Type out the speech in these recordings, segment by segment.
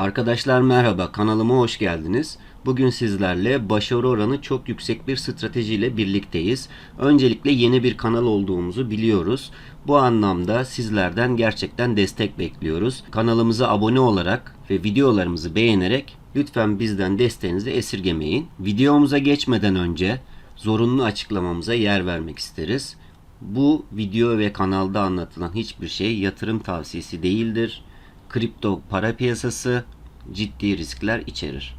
Arkadaşlar merhaba kanalıma hoş geldiniz. Bugün sizlerle başarı oranı çok yüksek bir stratejiyle birlikteyiz. Öncelikle yeni bir kanal olduğumuzu biliyoruz. Bu anlamda sizlerden gerçekten destek bekliyoruz. Kanalımıza abone olarak ve videolarımızı beğenerek lütfen bizden desteğinizi esirgemeyin. Videomuza geçmeden önce zorunlu açıklamamıza yer vermek isteriz. Bu video ve kanalda anlatılan hiçbir şey yatırım tavsiyesi değildir. Kripto para piyasası ciddi riskler içerir.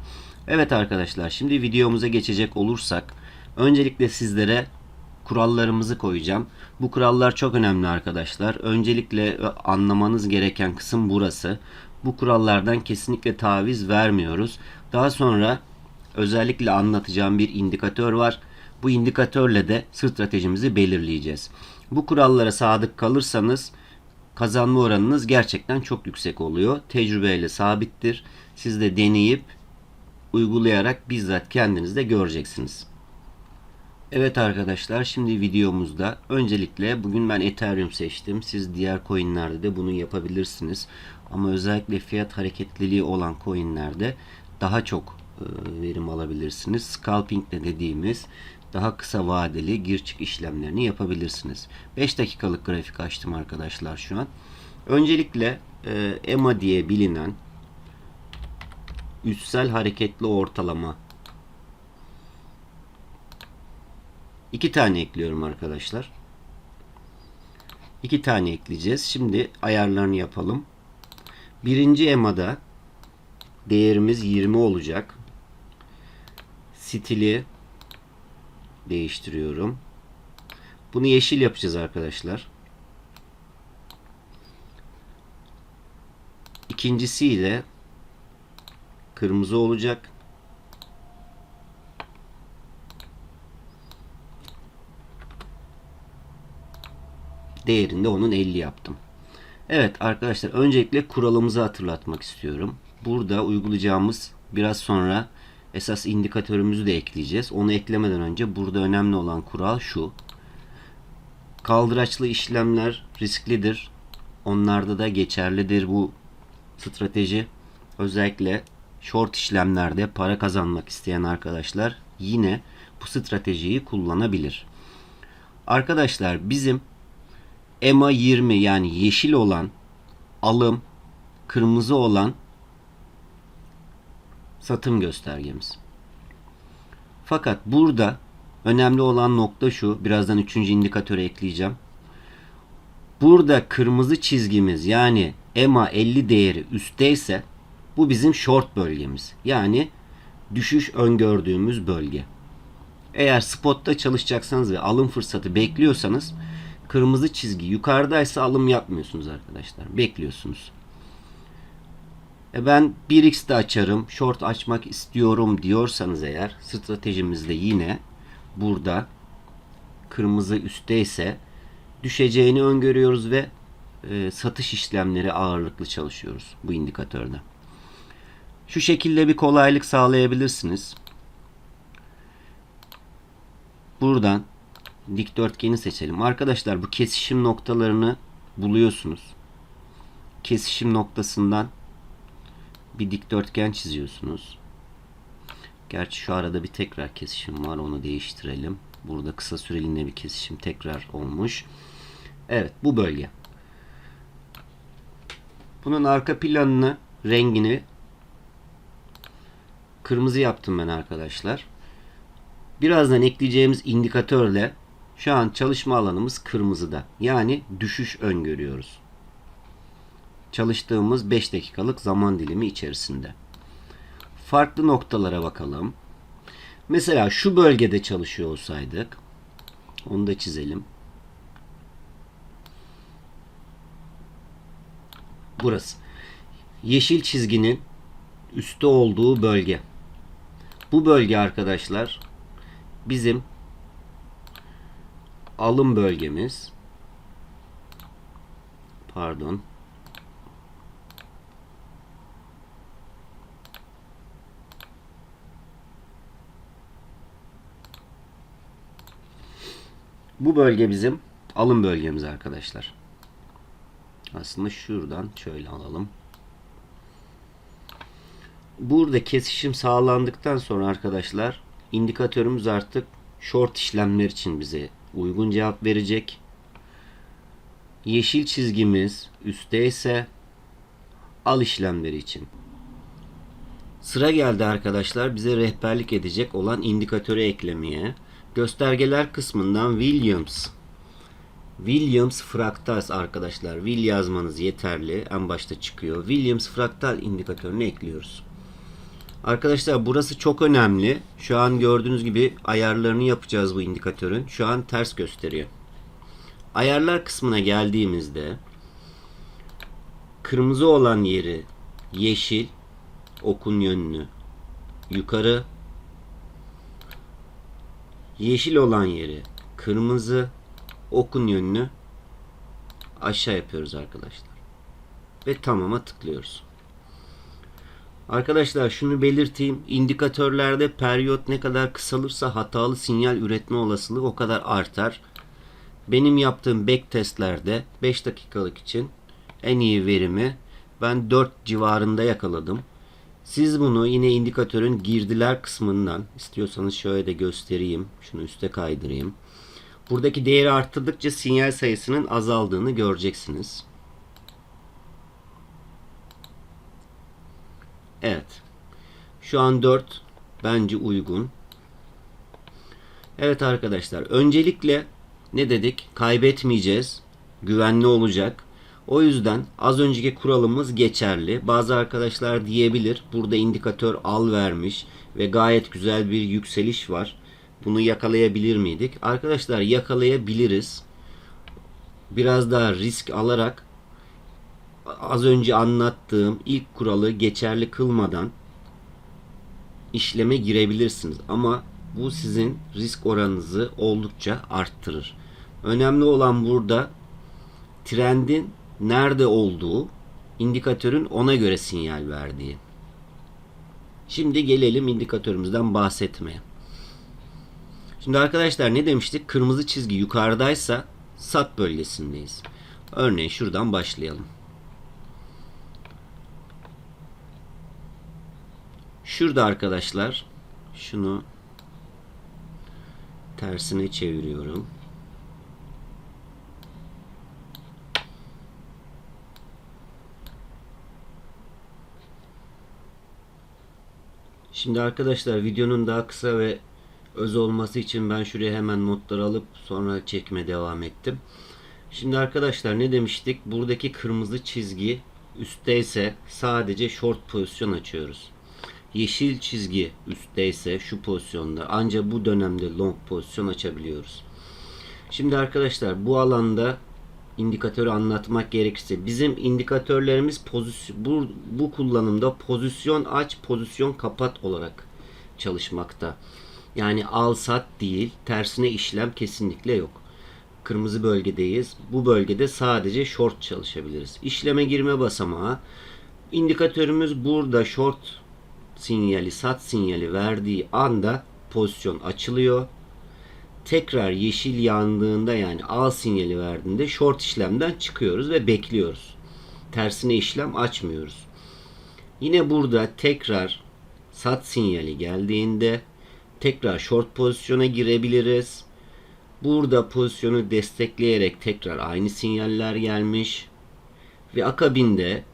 Evet arkadaşlar şimdi videomuza geçecek olursak öncelikle sizlere kurallarımızı koyacağım. Bu kurallar çok önemli arkadaşlar. Öncelikle anlamanız gereken kısım burası. Bu kurallardan kesinlikle taviz vermiyoruz. Daha sonra özellikle anlatacağım bir indikatör var. Bu indikatörle de stratejimizi belirleyeceğiz. Bu kurallara sadık kalırsanız kazanma oranınız gerçekten çok yüksek oluyor. Tecrübeyle sabittir. Siz de deneyip uygulayarak bizzat kendiniz de göreceksiniz. Evet arkadaşlar şimdi videomuzda öncelikle bugün ben Ethereum seçtim. Siz diğer coinlerde de bunu yapabilirsiniz. Ama özellikle fiyat hareketliliği olan coinlerde daha çok e, verim alabilirsiniz. Scalping de dediğimiz daha kısa vadeli gir çık işlemlerini yapabilirsiniz. 5 dakikalık grafik açtım arkadaşlar şu an. Öncelikle e, EMA diye bilinen üstsel hareketli ortalama iki tane ekliyorum arkadaşlar. İki tane ekleyeceğiz. Şimdi ayarlarını yapalım. Birinci EMA'da değerimiz 20 olacak. Stili değiştiriyorum. Bunu yeşil yapacağız arkadaşlar. İkincisiyle kırmızı olacak. Değerinde onun 50 yaptım. Evet arkadaşlar öncelikle kuralımızı hatırlatmak istiyorum. Burada uygulayacağımız biraz sonra esas indikatörümüzü de ekleyeceğiz. Onu eklemeden önce burada önemli olan kural şu. Kaldıraçlı işlemler risklidir. Onlarda da geçerlidir bu strateji. Özellikle short işlemlerde para kazanmak isteyen arkadaşlar yine bu stratejiyi kullanabilir. Arkadaşlar bizim EMA 20 yani yeşil olan alım, kırmızı olan satım göstergemiz. Fakat burada önemli olan nokta şu. Birazdan üçüncü indikatörü ekleyeceğim. Burada kırmızı çizgimiz yani EMA 50 değeri üstteyse bu bizim short bölgemiz. Yani düşüş öngördüğümüz bölge. Eğer spotta çalışacaksanız ve alım fırsatı bekliyorsanız kırmızı çizgi yukarıdaysa alım yapmıyorsunuz arkadaşlar. Bekliyorsunuz. E ben 1x de açarım, short açmak istiyorum diyorsanız eğer stratejimizde yine burada kırmızı üstteyse düşeceğini öngörüyoruz ve e, satış işlemleri ağırlıklı çalışıyoruz bu indikatörde. Şu şekilde bir kolaylık sağlayabilirsiniz. Buradan dikdörtgeni seçelim. Arkadaşlar bu kesişim noktalarını buluyorsunuz. Kesişim noktasından bir dikdörtgen çiziyorsunuz. Gerçi şu arada bir tekrar kesişim var. Onu değiştirelim. Burada kısa süreliğine bir kesişim tekrar olmuş. Evet bu bölge. Bunun arka planını, rengini kırmızı yaptım ben arkadaşlar. Birazdan ekleyeceğimiz indikatörle şu an çalışma alanımız kırmızıda. Yani düşüş öngörüyoruz. Çalıştığımız 5 dakikalık zaman dilimi içerisinde. Farklı noktalara bakalım. Mesela şu bölgede çalışıyor olsaydık onu da çizelim. Burası. Yeşil çizginin üstte olduğu bölge. Bu bölge arkadaşlar bizim alım bölgemiz. Pardon. Bu bölge bizim alım bölgemiz arkadaşlar. Aslında şuradan şöyle alalım. Burada kesişim sağlandıktan sonra arkadaşlar indikatörümüz artık short işlemler için bize uygun cevap verecek. Yeşil çizgimiz üstte ise al işlemleri için. Sıra geldi arkadaşlar bize rehberlik edecek olan indikatörü eklemeye. Göstergeler kısmından Williams Williams fraktal arkadaşlar. Will yazmanız yeterli. En başta çıkıyor. Williams fraktal indikatörünü ekliyoruz. Arkadaşlar burası çok önemli. Şu an gördüğünüz gibi ayarlarını yapacağız bu indikatörün. Şu an ters gösteriyor. Ayarlar kısmına geldiğimizde kırmızı olan yeri yeşil okun yönünü yukarı yeşil olan yeri kırmızı okun yönünü aşağı yapıyoruz arkadaşlar. Ve tamama tıklıyoruz. Arkadaşlar şunu belirteyim. İndikatörlerde periyot ne kadar kısalırsa hatalı sinyal üretme olasılığı o kadar artar. Benim yaptığım back testlerde 5 dakikalık için en iyi verimi ben 4 civarında yakaladım. Siz bunu yine indikatörün girdiler kısmından istiyorsanız şöyle de göstereyim. Şunu üste kaydırayım. Buradaki değeri arttırdıkça sinyal sayısının azaldığını göreceksiniz. Evet. Şu an 4 bence uygun. Evet arkadaşlar. Öncelikle ne dedik? Kaybetmeyeceğiz. Güvenli olacak. O yüzden az önceki kuralımız geçerli. Bazı arkadaşlar diyebilir burada indikatör al vermiş ve gayet güzel bir yükseliş var. Bunu yakalayabilir miydik? Arkadaşlar yakalayabiliriz. Biraz daha risk alarak az önce anlattığım ilk kuralı geçerli kılmadan işleme girebilirsiniz. Ama bu sizin risk oranınızı oldukça arttırır. Önemli olan burada trendin nerede olduğu, indikatörün ona göre sinyal verdiği. Şimdi gelelim indikatörümüzden bahsetmeye. Şimdi arkadaşlar ne demiştik? Kırmızı çizgi yukarıdaysa sat bölgesindeyiz. Örneğin şuradan başlayalım. Şurada arkadaşlar şunu tersine çeviriyorum. Şimdi arkadaşlar videonun daha kısa ve öz olması için ben şuraya hemen notları alıp sonra çekme devam ettim. Şimdi arkadaşlar ne demiştik? Buradaki kırmızı çizgi üstteyse sadece short pozisyon açıyoruz. Yeşil çizgi üstteyse şu pozisyonda ancak bu dönemde long pozisyon açabiliyoruz. Şimdi arkadaşlar bu alanda indikatörü anlatmak gerekirse bizim indikatörlerimiz pozisyon bu, bu kullanımda pozisyon aç pozisyon kapat olarak çalışmakta. Yani al sat değil tersine işlem kesinlikle yok. Kırmızı bölgedeyiz. Bu bölgede sadece short çalışabiliriz. İşleme girme basamağı indikatörümüz burada short sinyali sat sinyali verdiği anda pozisyon açılıyor tekrar yeşil yandığında yani al sinyali verdiğinde short işlemden çıkıyoruz ve bekliyoruz. Tersine işlem açmıyoruz. Yine burada tekrar sat sinyali geldiğinde tekrar short pozisyona girebiliriz. Burada pozisyonu destekleyerek tekrar aynı sinyaller gelmiş. Ve akabinde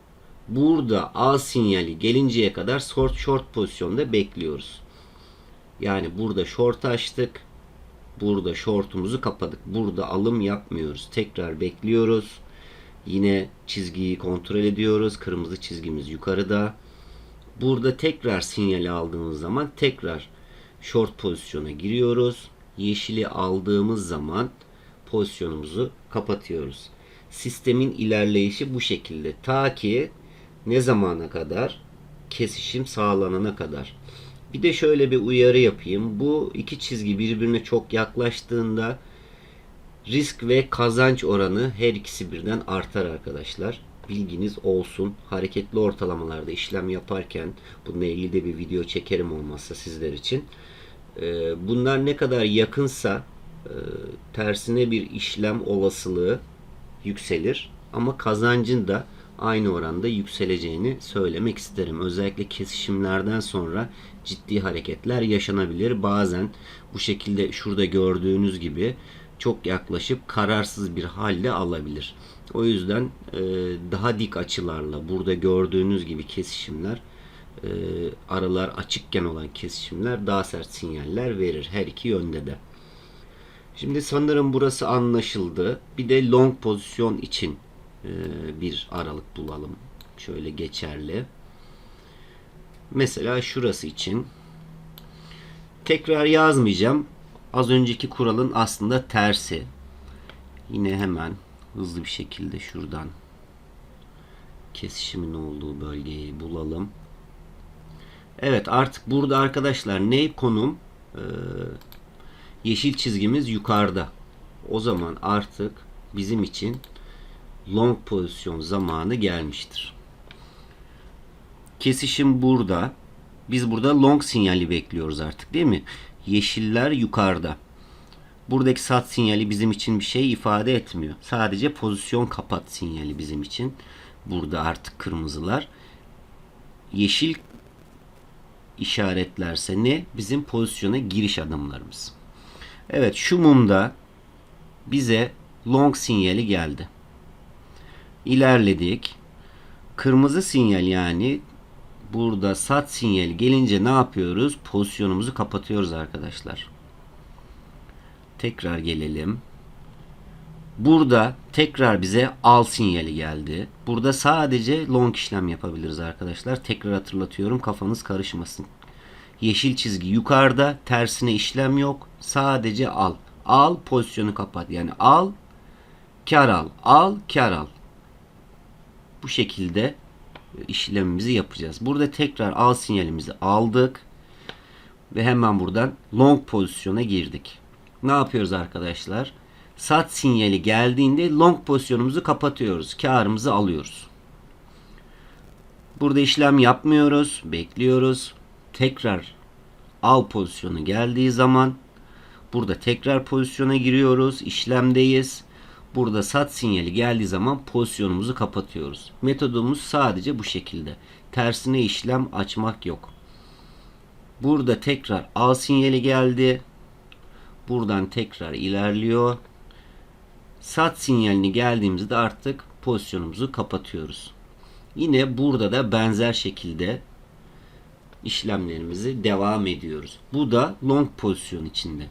burada al sinyali gelinceye kadar short short pozisyonda bekliyoruz. Yani burada short açtık Burada shortumuzu kapadık. Burada alım yapmıyoruz. Tekrar bekliyoruz. Yine çizgiyi kontrol ediyoruz. Kırmızı çizgimiz yukarıda. Burada tekrar sinyali aldığımız zaman tekrar short pozisyona giriyoruz. Yeşili aldığımız zaman pozisyonumuzu kapatıyoruz. Sistemin ilerleyişi bu şekilde. Ta ki ne zamana kadar? Kesişim sağlanana kadar. Bir de şöyle bir uyarı yapayım. Bu iki çizgi birbirine çok yaklaştığında risk ve kazanç oranı her ikisi birden artar arkadaşlar. Bilginiz olsun. Hareketli ortalamalarda işlem yaparken bununla ilgili de bir video çekerim olmazsa sizler için. Ee, bunlar ne kadar yakınsa e, tersine bir işlem olasılığı yükselir. Ama kazancın da aynı oranda yükseleceğini söylemek isterim. Özellikle kesişimlerden sonra ciddi hareketler yaşanabilir. Bazen bu şekilde şurada gördüğünüz gibi çok yaklaşıp kararsız bir halde alabilir. O yüzden e, daha dik açılarla burada gördüğünüz gibi kesişimler e, aralar açıkken olan kesişimler daha sert sinyaller verir her iki yönde de. Şimdi sanırım burası anlaşıldı. Bir de long pozisyon için bir aralık bulalım. Şöyle geçerli. Mesela şurası için tekrar yazmayacağım. Az önceki kuralın aslında tersi. Yine hemen hızlı bir şekilde şuradan kesişimin olduğu bölgeyi bulalım. Evet artık burada arkadaşlar ne konum? Ee, yeşil çizgimiz yukarıda. O zaman artık bizim için long pozisyon zamanı gelmiştir. Kesişim burada. Biz burada long sinyali bekliyoruz artık değil mi? Yeşiller yukarıda. Buradaki sat sinyali bizim için bir şey ifade etmiyor. Sadece pozisyon kapat sinyali bizim için. Burada artık kırmızılar. Yeşil işaretlerse ne? Bizim pozisyona giriş adımlarımız. Evet şu mumda bize long sinyali geldi. İlerledik. Kırmızı sinyal yani burada sat sinyali gelince ne yapıyoruz? Pozisyonumuzu kapatıyoruz arkadaşlar. Tekrar gelelim. Burada tekrar bize al sinyali geldi. Burada sadece long işlem yapabiliriz arkadaşlar. Tekrar hatırlatıyorum kafanız karışmasın. Yeşil çizgi yukarıda tersine işlem yok. Sadece al. Al pozisyonu kapat. Yani al kar al. Al kar al. Bu şekilde işlemimizi yapacağız. Burada tekrar al sinyalimizi aldık. Ve hemen buradan long pozisyona girdik. Ne yapıyoruz arkadaşlar? Sat sinyali geldiğinde long pozisyonumuzu kapatıyoruz. Karımızı alıyoruz. Burada işlem yapmıyoruz. Bekliyoruz. Tekrar al pozisyonu geldiği zaman burada tekrar pozisyona giriyoruz. İşlemdeyiz. Burada sat sinyali geldiği zaman pozisyonumuzu kapatıyoruz. Metodumuz sadece bu şekilde. Tersine işlem açmak yok. Burada tekrar al sinyali geldi. Buradan tekrar ilerliyor. Sat sinyalini geldiğimizde artık pozisyonumuzu kapatıyoruz. Yine burada da benzer şekilde işlemlerimizi devam ediyoruz. Bu da long pozisyon içinde.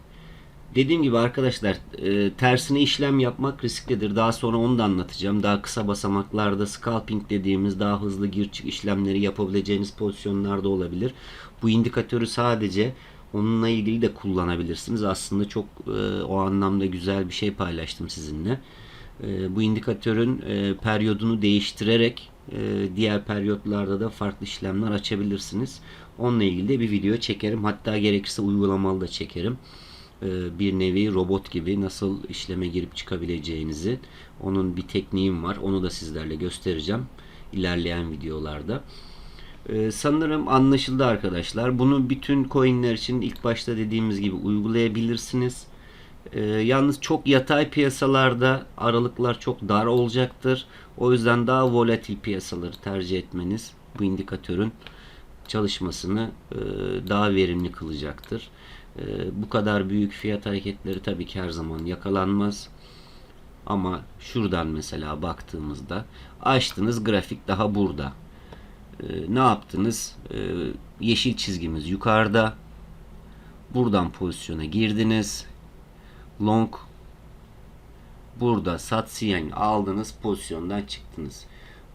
Dediğim gibi arkadaşlar e, tersine işlem yapmak risklidir. Daha sonra onu da anlatacağım. Daha kısa basamaklarda scalping dediğimiz daha hızlı gir çık işlemleri yapabileceğiniz pozisyonlarda olabilir. Bu indikatörü sadece onunla ilgili de kullanabilirsiniz. Aslında çok e, o anlamda güzel bir şey paylaştım sizinle. E, bu indikatörün e, periyodunu değiştirerek e, diğer periyotlarda da farklı işlemler açabilirsiniz. Onunla ilgili de bir video çekerim. Hatta gerekirse uygulamalı da çekerim. E, bir nevi robot gibi nasıl işleme girip çıkabileceğinizi onun bir tekniğim var. Onu da sizlerle göstereceğim ilerleyen videolarda. Ee, sanırım anlaşıldı arkadaşlar. Bunu bütün coinler için ilk başta dediğimiz gibi uygulayabilirsiniz. Ee, yalnız çok yatay piyasalarda aralıklar çok dar olacaktır. O yüzden daha volatil piyasaları tercih etmeniz bu indikatörün çalışmasını e, daha verimli kılacaktır. E, bu kadar büyük fiyat hareketleri tabii ki her zaman yakalanmaz. Ama şuradan mesela baktığımızda açtınız grafik daha burada. Ee, ne yaptınız? Ee, yeşil çizgimiz yukarıda. Buradan pozisyona girdiniz. Long burada sat sinyalini aldınız pozisyondan çıktınız.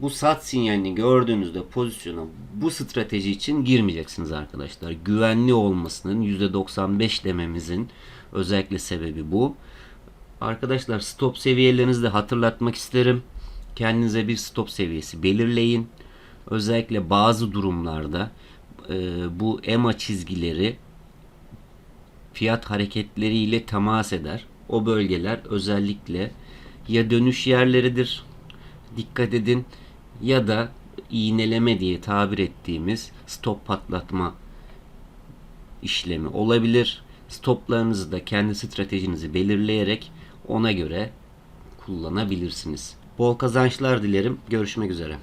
Bu sat sinyalini gördüğünüzde pozisyona bu strateji için girmeyeceksiniz arkadaşlar. Güvenli olmasının %95 dememizin özellikle sebebi bu. Arkadaşlar stop seviyelerinizi de hatırlatmak isterim. Kendinize bir stop seviyesi belirleyin. Özellikle bazı durumlarda e, bu EMA çizgileri fiyat hareketleriyle temas eder. O bölgeler özellikle ya dönüş yerleridir. Dikkat edin ya da iğneleme diye tabir ettiğimiz stop patlatma işlemi olabilir. Stoplarınızı da kendi stratejinizi belirleyerek ona göre kullanabilirsiniz. Bol kazançlar dilerim. Görüşmek üzere.